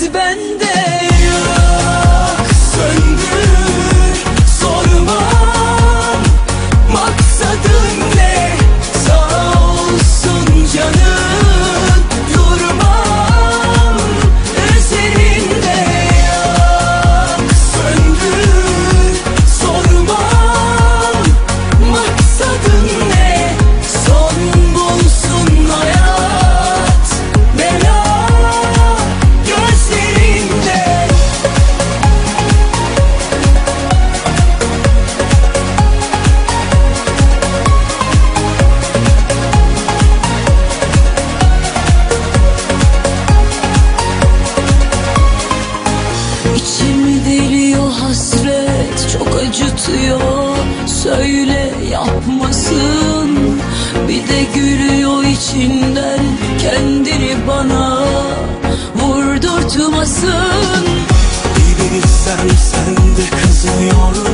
Dert bende. acıtıyor. Söyle yapmasın. Bir de gülüyor içinden. Kendini bana Vurdurtmasın. Bir sen de kızıyorum